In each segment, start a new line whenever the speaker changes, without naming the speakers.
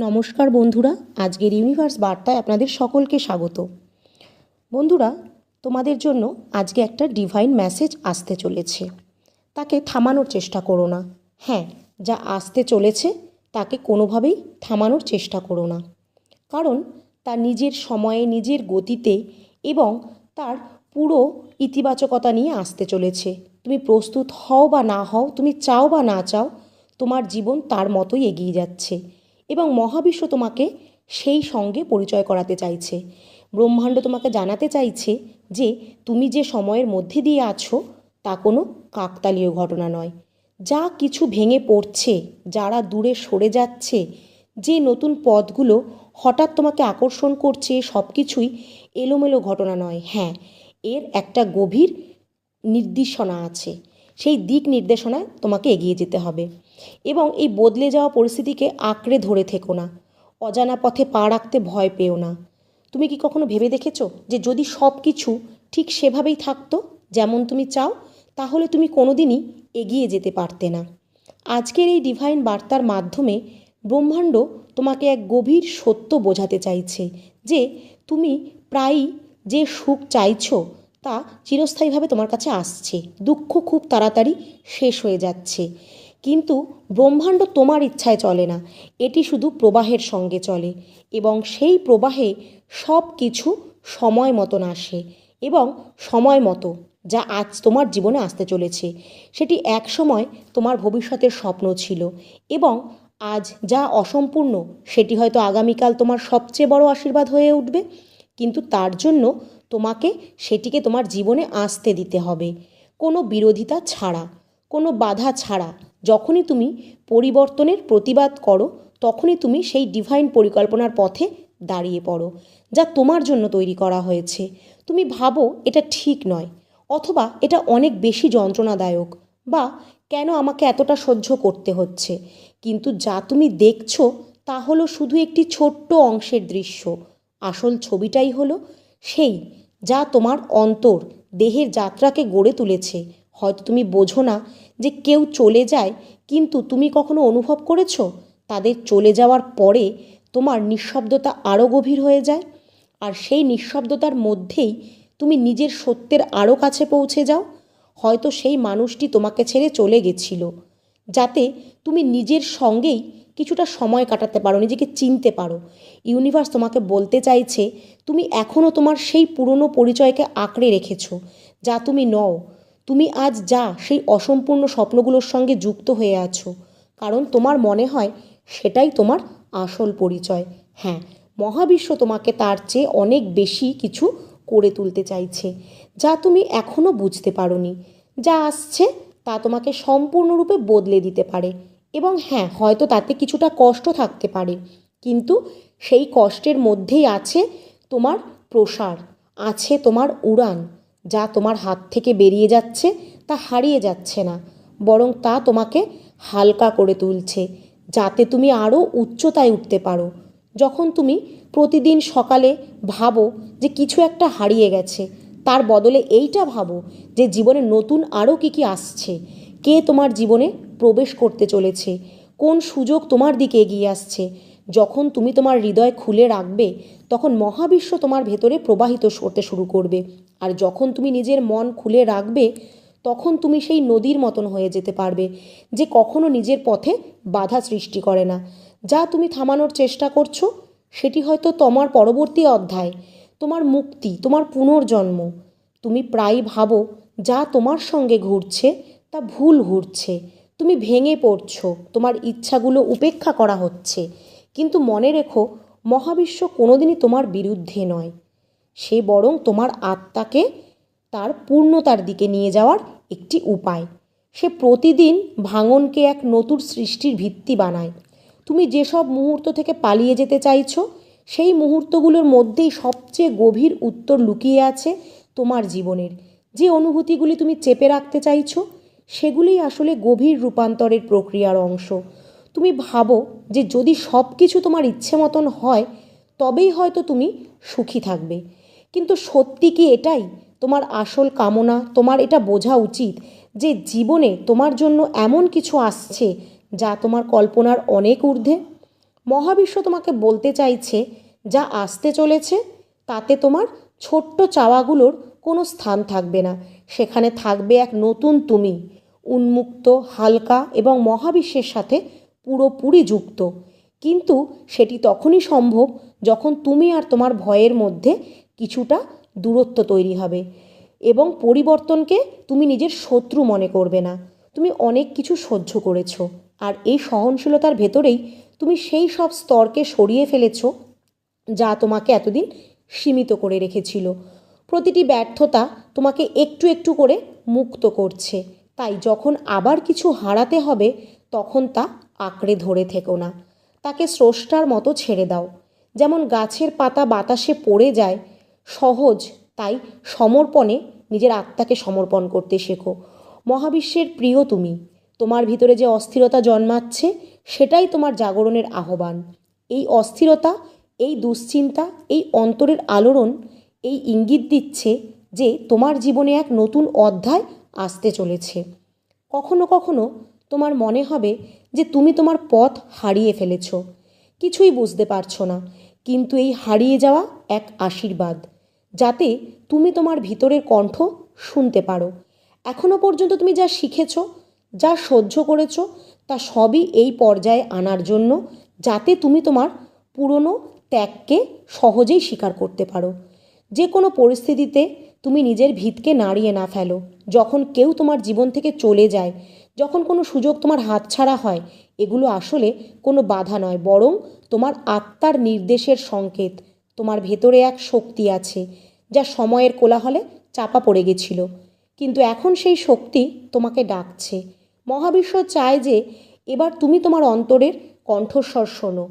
নমস্কার বন্ধুরা, আজকের ইউনিভার্স বার্তায় আপনাদের সকলকে স্বাগত। বন্ধুরা, তোমাদের জন্য আজকে একটা ডিভাইন মেসেজ আসতে চলেছে। তাকে থামানোর চেষ্টা করো না। হ্যাঁ যা আসতে চলেছে, তাকে কোনোভাবেই থামানোর চেষ্টা করো না। কারণ তার নিজের সময়ে, নিজের গতিতে এবং তার পুরো ইতিবাচকতা নিয়ে আসতে চলেছে। তুমি প্রস্তুত হও বা না হও, তুমি চাও বা না চাও, তোমার জীবন তার মতোই এগিয়ে যাচ্ছে। এবং মহাবিশ্ব তোমাকে সেই সঙ্গে পরিচয় করাতে চাইছে। ব্রহ্মাণ্ড তোমাকে জানাতে চাইছে যে তুমি যে সময়ের মধ্যে দিয়ে আছো, তা কোনো কাকতালীয় ঘটনা নয়। যা কিছু ভেঙে পড়ছে, যারা দূরে সরে যাচ্ছে, যে নতুন পথগুলো হঠাৎ তোমাকে আকর্ষণ করছে, সব কিছুই এলোমেলো ঘটনা নয়। হ্যাঁ এর একটা গভীর নির্দেশনা আছে। সেই দিক নির্দেশনায় তোমাকে এগিয়ে যেতে হবে। এবং এই বদলে যাওয়া পরিস্থিতিকে আঁকড়ে ধরে থেকো না। অজানা পথে পা রাখতে ভয় পেও না। তুমি কি কখনো ভেবে দেখেছ যে যদি সব কিছু ঠিক সেভাবেই থাকতো, যেমন তুমি চাও, তাহলে তুমি কোনোদিনই এগিয়ে যেতে পারতে না। আজকের এই ডিভাইন বার্তার মাধ্যমে ব্রহ্মাণ্ড তোমাকে এক গভীর সত্য বোঝাতে চাইছে যে তুমি প্রায়ই যে সুখ চাইছো, তা চিরস্থায়ীভাবে তোমার কাছে আসছে। দুঃখ খুব তাড়াতাড়ি শেষ হয়ে যাচ্ছে। কিন্তু ব্রহ্মাণ্ড তোমার ইচ্ছায় চলে না। এটি শুধু প্রবাহের সঙ্গে চলে এবং সেই প্রবাহে সব কিছু সময় মতন আসে এবং সময় মতো যা আজ তোমার জীবনে আসতে চলেছে। সেটি এক সময় তোমার ভবিষ্যতের স্বপ্ন ছিল এবং আজ যা অসম্পূর্ণ, সেটি হয়তো আগামীকাল তোমার সবচেয়ে বড় আশীর্বাদ হয়ে উঠবে। কিন্তু তার জন্য তোমাকে সেটিকে তোমার জীবনে আসতে দিতে হবে। কোনো বিরোধিতা ছাড়া, কোনো বাধা ছাড়া যখনই তুমি পরিবর্তনের প্রতিবাদ করো, তখনই তুমি সেই ডিভাইন পরিকল্পনার পথে দাঁড়িয়ে পড়ো, যা তোমার জন্য তৈরি করা হয়েছে। তুমি ভাবো এটা ঠিক নয়, অথবা এটা অনেক বেশি যন্ত্রণাদায়ক, বা কেন আমাকে এতটা সহ্য করতে হচ্ছে? কিন্তু যা তুমি দেখছ, তা হলো শুধু একটি ছোট্ট অংশের দৃশ্য। আসল ছবিটাই হলো সেই, যা তোমার অন্তর, দেহের যাত্রাকে গড়ে তুলেছে। হয়তো তুমি বোঝো না যে কেউ চলে যায়, কিন্তু তুমি কখনো অনুভব করেছ? তাদের চলে যাওয়ার পরে তোমার নিঃশব্দতা আরও গভীর হয়ে যায়? আর সেই নিঃশব্দতার মধ্যেই তুমি নিজের সত্যের আরও কাছে পৌঁছে যাও? হয়তো সেই মানুষটি তোমাকে ছেড়ে চলে গেছিল, যাতে তুমি নিজের সঙ্গেই কিছুটা সময় কাটাতে পারো, নিজেকে চিনতে পারো। ইউনিভার্স তোমাকে বলতে চাইছে, তুমি এখনও তোমার সেই পুরনো পরিচয়কে আঁকড়ে রেখেছো, যা তুমি নও। তুমি আজ যা সেই অসম্পূর্ণ স্বপ্নগুলোর সঙ্গে যুক্ত হয়ে আছো। কারণ তোমার মনে হয় সেটাই তোমার আসল পরিচয়। হ্যাঁ মহাবিশ্ব তোমাকে তার চেয়ে অনেক বেশি কিছু করে তুলতে চাইছে, যা তুমি এখনও বুঝতে পারোনি। যা আসছে তা তোমাকে সম্পূর্ণরূপে বদলে দিতে পারে। এবং হ্যাঁ হয়তো তাতে কিছুটা কষ্ট থাকতে পারে, কিন্তু সেই কষ্টের মধ্যেই আছে তোমার প্রসার, আছে তোমার উড়ান। যা তোমার হাত থেকে বেরিয়ে যাচ্ছে, তা হারিয়ে যাচ্ছে না, বরং তা তোমাকে হালকা করে তুলছে, যাতে তুমি আরও উচ্চতায় উঠতে পারো। যখন তুমি প্রতিদিন সকালে ভাবো যে কিছু একটা হারিয়ে গেছে, তার বদলে এইটা ভাবো যে জীবনে নতুন আরও কী কী আসছে, কে তোমার জীবনে প্রবেশ করতে চলেছে, কোন সুযোগ তোমার দিকে এগিয়ে আসছে যখন তুমি তোমার হৃদয় খুলে রাখবে, তখন মহাবিশ্ব তোমার ভেতরে প্রবাহিত হতে শুরু করবে। আর যখন তুমি নিজের মন খুলে রাখবে, তখন তুমি সেই নদীর মতন হয়ে যেতে পারবে, যে কখনো নিজের পথে বাধা সৃষ্টি করে না। যা তুমি থামানোর চেষ্টা করছ, সেটি হয়তো তোমার পরবর্তী অধ্যায়, তোমার মুক্তি, তোমার পুনর্জন্ম। তুমি প্রায় ভাবো, যা তোমার সঙ্গে ঘুরছে, তা ভুল ঘুরছে। তুমি ভেঙে পড়ছো, তোমার ইচ্ছাগুলো উপেক্ষা করা হচ্ছে। কিন্তু মনে রেখো, মহাবিশ্ব কোনোদিনই তোমার বিরুদ্ধে নয়। সে বরং তোমার আত্মাকে তার পূর্ণতার দিকে নিয়ে যাওয়ার একটি উপায়। সে প্রতিদিন ভাঙনকে এক নতুন সৃষ্টির ভিত্তি বানায়। তুমি যেসব মুহূর্ত থেকে পালিয়ে যেতে চাইছো, সেই মুহূর্তগুলোর মধ্যেই সবচেয়ে গভীর উত্তর লুকিয়ে আছে তোমার জীবনের। যে অনুভূতিগুলি তুমি চেপে রাখতে চাইছো সেগুলি আসলে গভীর রূপান্তরের প্রক্রিয়ার অংশ। তুমি ভাবো যে যদি সব কিছু তোমার ইচ্ছে মতন হয়, তবেই হয়তো তুমি সুখী থাকবে। কিন্তু সত্যি কি এটাই? তোমার আসল কামনা, তোমার এটা বোঝা উচিত যে জীবনে তোমার জন্য এমন কিছু আসছে যা তোমার কল্পনার অনেক ঊর্ধ্বে। মহাবিশ্ব তোমাকে বলতে চাইছে, যা আসতে চলেছে, তাতে তোমার ছোট্ট চাওয়াগুলোর কোনো স্থান থাকবে না। সেখানে থাকবে এক নতুন তুমি, উন্মুক্ত, হালকা এবং মহাবিশ্বের সাথে পুরোপুরি যুক্ত। কিন্তু সেটি তখনই সম্ভব যখন তুমি আর তোমার ভয়ের মধ্যে কিছুটা দূরত্ব তৈরি হবে এবং পরিবর্তনকে তুমি নিজের শত্রু মনে করবে না। তুমি অনেক কিছু সহ্য করেছ আর এই সহনশীলতার ভেতরেই তুমি সেই সব স্তরকে সরিয়ে ফেলেছ যা তোমাকে এতদিন সীমিত করে রেখেছিল। প্রতিটি ব্যর্থতা তোমাকে একটু একটু করে মুক্ত করছে। তাই যখন আবার কিছু হারাতে হবে তখন তা আঁকড়ে ধরে থেকো না। তাকে স্রষ্টার মতো ছেড়ে দাও। যেমন গাছের পাতা বাতাসে পড়ে যায়, সহজ তাই সমর্পণে নিজের আত্মাকে সমর্পণ করতে শেখো। মহাবিশ্বের প্রিয় তুমি, তোমার ভিতরে যে অস্থিরতা জন্মাচ্ছে, সেটাই তোমার জাগরণের আহ্বান। এই অস্থিরতা, এই দুশ্চিন্তা, এই অন্তরের আলোড়ন, এই ইঙ্গিত দিচ্ছে যে তোমার জীবনে এক নতুন অধ্যায় আসতে চলেছে। কখনো কখনো তোমার মনে হবে যে তুমি তোমার পথ হারিয়ে ফেলেছ। কিছুই বুঝতে পারছ না, কিন্তু এই হারিয়ে যাওয়া এক আশীর্বাদ, যাতে তুমি তোমার ভিতরের কণ্ঠ শুনতে পারো। এখনও পর্যন্ত তুমি যা শিখেছ, যা সহ্য করেছ, তা সবই এই পর্যায়ে আনার জন্য, যাতে তুমি তোমার পুরনো ত্যাগকে সহজেই স্বীকার করতে পারো। যে কোনো পরিস্থিতিতে তুমি নিজের ভিতকে নাড়িয়ে না ফেলো। যখন কেউ তোমার জীবন থেকে চলে যায় যখন কোনো সুযোগ তোমার হাতছাড়া হয়, এগুলো আসলে কোনো বাধা নয়, বরং তোমার আত্মার নির্দেশের সংকেত। তোমার ভেতরে এক শক্তি আছে, যা সময়ের কোলাহলে চাপা পড়ে গেছিল। কিন্তু এখন সেই শক্তি তোমাকে ডাকছে। মহাবিশ্ব চায় যে, এবার তুমি তোমার অন্তরের কণ্ঠস্বর শোনো।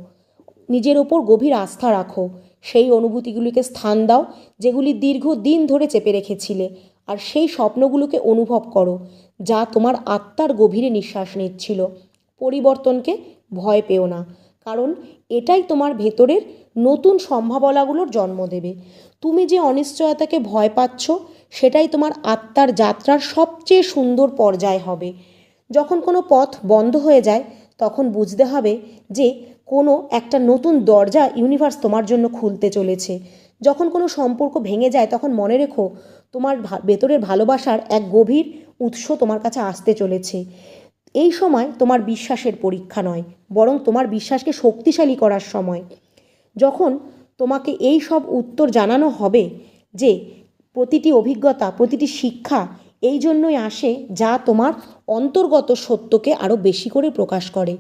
নিজের ওপর গভীর আস্থা রাখো। সেই অনুভূতিগুলিকে স্থান দাও, যেগুলি দীর্ঘ দিন ধরে চেপে রেখেছিলে। আর সেই স্বপ্নগুলোকে অনুভব করো যা তোমার আত্মার গভীরে নিঃশ্বাস নিচ্ছিল। পরিবর্তনকে ভয় পেও না, কারণ এটাই তোমার ভেতরের নতুন সম্ভাবনাগুলোর জন্ম দেবে। তুমি যে অনিশ্চয়তাকে ভয় পাচ্ছ, সেটাই তোমার আত্মার যাত্রার সবচেয়ে সুন্দর পর্যায় হবে। যখন কোনো পথ বন্ধ হয়ে যায়, তখন বুঝতে হবে যে কোনো একটা নতুন দরজা ইউনিভার্স তোমার জন্য খুলতে চলেছে। যখন কোনো সম্পর্ক ভেঙে যায়, তখন মনে রেখো, তোমার ভেতরের ভালোবাসার এক গভীর উৎস তোমার কাছে আসতে চলেছে। এই সময় তোমার বিশ্বাসের পরীক্ষা নয়, বরং তোমার বিশ্বাসকে শক্তিশালী করার সময়। যখন তোমাকে এই সব উত্তর জানানো হবে যে প্রতিটি অভিজ্ঞতা, প্রতিটি শিক্ষা এই জন্যই আসে যা তোমার অন্তর্গত সত্যকে আরও বেশি করে প্রকাশ করে।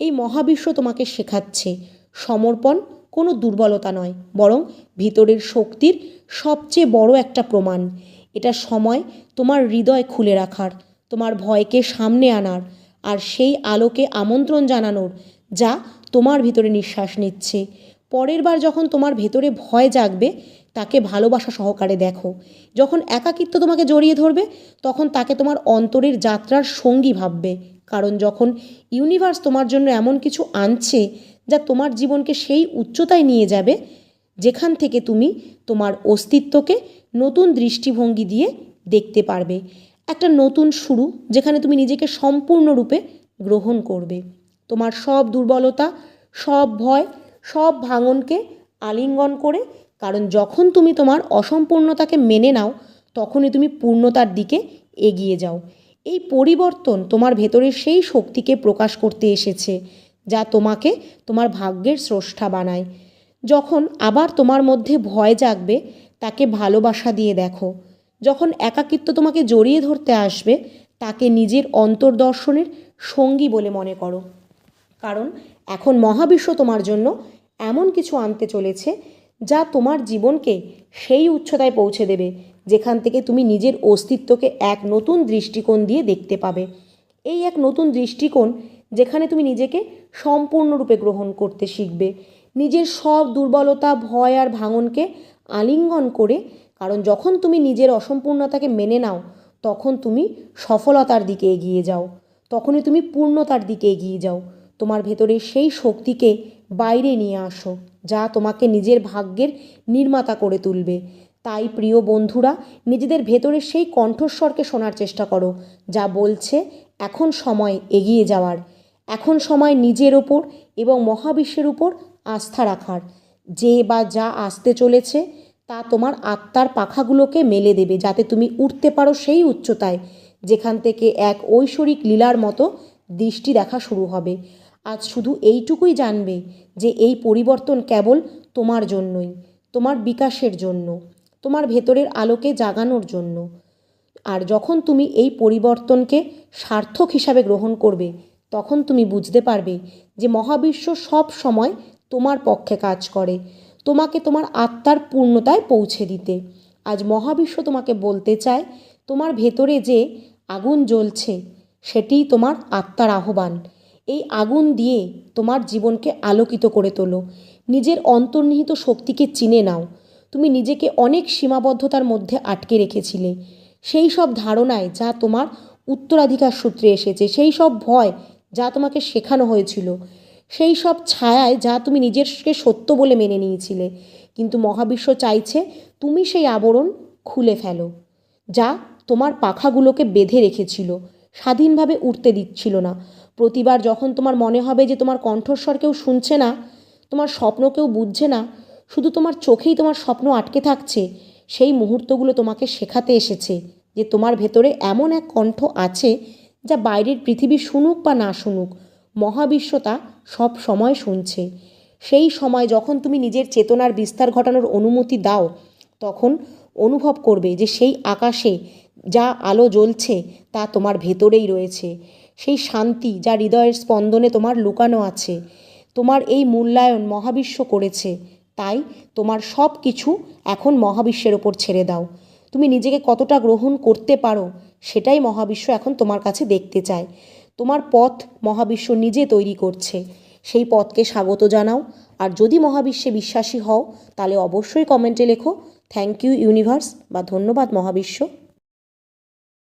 এই মহাবিশ্ব তোমাকে শেখাচ্ছে, সমর্পণ কোনো দুর্বলতা নয়, বরং ভিতরের শক্তির সবচেয়ে বড় একটা প্রমাণ। এটা সময় তোমার হৃদয় খুলে রাখার, তোমার ভয়কে সামনে আনার, আর সেই আলোকে আমন্ত্রণ জানানোর, যা তোমার ভিতরে নিঃশ্বাস নিচ্ছে। পরের বার যখন তোমার ভেতরে ভয় জাগবে, তাকে ভালোবাসা সহকারে দেখো। যখন একাকিত্ব তোমাকে জড়িয়ে ধরবে, তখন তাকে তোমার অন্তরের যাত্রার সঙ্গী ভাববে। কারণ যখন ইউনিভার্স তোমার জন্য এমন কিছু আনছে যা তোমার জীবনকে সেই উচ্চতায় নিয়ে যাবে, যেখান থেকে তুমি তোমার অস্তিত্বকে নতুন দৃষ্টিভঙ্গি দিয়ে দেখতে পারবে। একটা নতুন শুরু, যেখানে তুমি নিজেকে সম্পূর্ণরূপে গ্রহণ করবে। তোমার সব দুর্বলতা, সব ভয়, সব ভাঙনকে আলিঙ্গন করে, কারণ যখন তুমি তোমার অসম্পূর্ণতাকে মেনে নাও, তখনই তুমি পূর্ণতার দিকে এগিয়ে যাও। এই পরিবর্তন তোমার ভেতরের সেই শক্তিকে প্রকাশ করতে এসেছে। যা তোমাকে তোমার ভাগ্যের স্রষ্টা বানায়। যখন আবার তোমার মধ্যে ভয় জাগবে, তাকে ভালোবাসা দিয়ে দেখো। যখন একাকিত্ব তোমাকে জড়িয়ে ধরতে আসবে, তাকে নিজের অন্তর্দর্শনের সঙ্গী বলে মনে করো। কারণ এখন মহাবিশ্ব তোমার জন্য এমন কিছু আনতে চলেছে, যা তোমার জীবনকে সেই উচ্চতায় পৌঁছে দেবে, যেখান থেকে তুমি নিজের অস্তিত্বকে এক নতুন দৃষ্টিকোণ দিয়ে দেখতে পাবে। এই এক নতুন দৃষ্টিকোণ যেখানে তুমি নিজেকে সম্পূর্ণরূপে গ্রহণ করতে শিখবে। নিজের সব দুর্বলতা, ভয় আর ভাঙনকে আলিঙ্গন করে, কারণ যখন তুমি নিজের অসম্পূর্ণতাকে মেনে নাও, তখন তুমি সফলতার দিকে এগিয়ে যাও। তখনই তুমি পূর্ণতার দিকে এগিয়ে যাও। তোমার ভেতরে সেই শক্তিকে বাইরে নিয়ে আসো, যা তোমাকে নিজের ভাগ্যের নির্মাতা করে তুলবে। তাই প্রিয় বন্ধুরা, নিজেদের ভেতরের সেই কণ্ঠস্বরকে শোনার চেষ্টা করো, যা বলছে, এখন সময় এগিয়ে যাওয়ার। এখন সময় নিজের ওপর এবং মহাবিশ্বের উপর আস্থা রাখার। যে বা যা আসতে চলেছে, তা তোমার আত্মার পাখাগুলোকে মেলে দেবে, যাতে তুমি উঠতে পারো সেই উচ্চতায়, যেখান থেকে এক ঐশ্বরিক লীলার মতো দৃষ্টি দেখা শুরু হবে। আজ শুধু এইটুকুই জানবে যে এই পরিবর্তন কেবল তোমার জন্যই, তোমার বিকাশের জন্য, তোমার ভেতরের আলোকে জাগানোর জন্য। আর যখন তুমি এই পরিবর্তনকে সার্থক হিসাবে গ্রহণ করবে তখন তুমি বুঝতে পারবে যে মহাবিশ্ব সব সময় তোমার পক্ষে কাজ করে, তোমাকে তোমার আত্মার পূর্ণতায় পৌঁছে দিতে। আজ মহাবিশ্ব তোমাকে বলতে চায়, তোমার ভেতরে যে আগুন জ্বলছে সেটিই তোমার আত্মার আহ্বান। এই আগুন দিয়ে তোমার জীবনকে আলোকিত করে তোলো। নিজের অন্তর্নিহিত শক্তিকে চিনে নাও। তুমি নিজেকে অনেক সীমাবদ্ধতার মধ্যে আটকে রেখেছিলে। সেই সব ধারণায় যা তোমার উত্তরাধিকার সূত্রে এসেছে, সেই সব ভয় যা তোমাকে শেখানো হয়েছিল। সেই সব ছায়ায় যা তুমি নিজেরকে সত্য বলে মেনে নিয়েছিলে। কিন্তু মহাবিশ্ব চাইছে তুমি সেই আবরণ খুলে ফেলো, যা তোমার পাখাগুলোকে বেঁধে রেখেছিল, স্বাধীনভাবে উঠতে দিচ্ছিল না। প্রতিবার যখন তোমার মনে হবে যে তোমার কণ্ঠস্বর কেউ শুনছে না, তোমার স্বপ্ন কেউ বুঝছে না, শুধু তোমার চোখেই তোমার স্বপ্ন আটকে থাকছে, সেই মুহূর্তগুলো তোমাকে শেখাতে এসেছে যে তোমার ভেতরে এমন এক কণ্ঠ আছে যা বাইরের পৃথিবী শুনুক বা না শুনুক, মহাবিশ্ব তা সব সময় শুনছে। সেই সময় যখন তুমি নিজের চেতনার বিস্তার ঘটানোর অনুমতি দাও, তখন অনুভব করবে যে সেই আকাশে যা আলো জ্বলছে তা তোমার ভেতরেই রয়েছে। সেই শান্তি যা হৃদয়ের স্পন্দনে তোমার লুকানো আছে, তোমার এই মূল্যায়ন মহাবিশ্ব করেছে, তাই তোমার সব কিছু এখন মহাবিশ্বের ওপর ছেড়ে দাও। তুমি নিজেকে কতটা গ্রহণ করতে পারো, সেটাই মহাবিশ্ব এখন তোমার কাছে দেখতে চায়। তোমার পথ মহাবিশ্ব নিজে তৈরি করছে। সেই পথকে স্বাগত জানাও। আর যদি মহাবিশ্বে বিশ্বাসী হও, তাহলে অবশ্যই কমেন্টে লেখো থ্যাংক ইউ ইউনিভার্স বা ধন্যবাদ, মহাবিশ্ব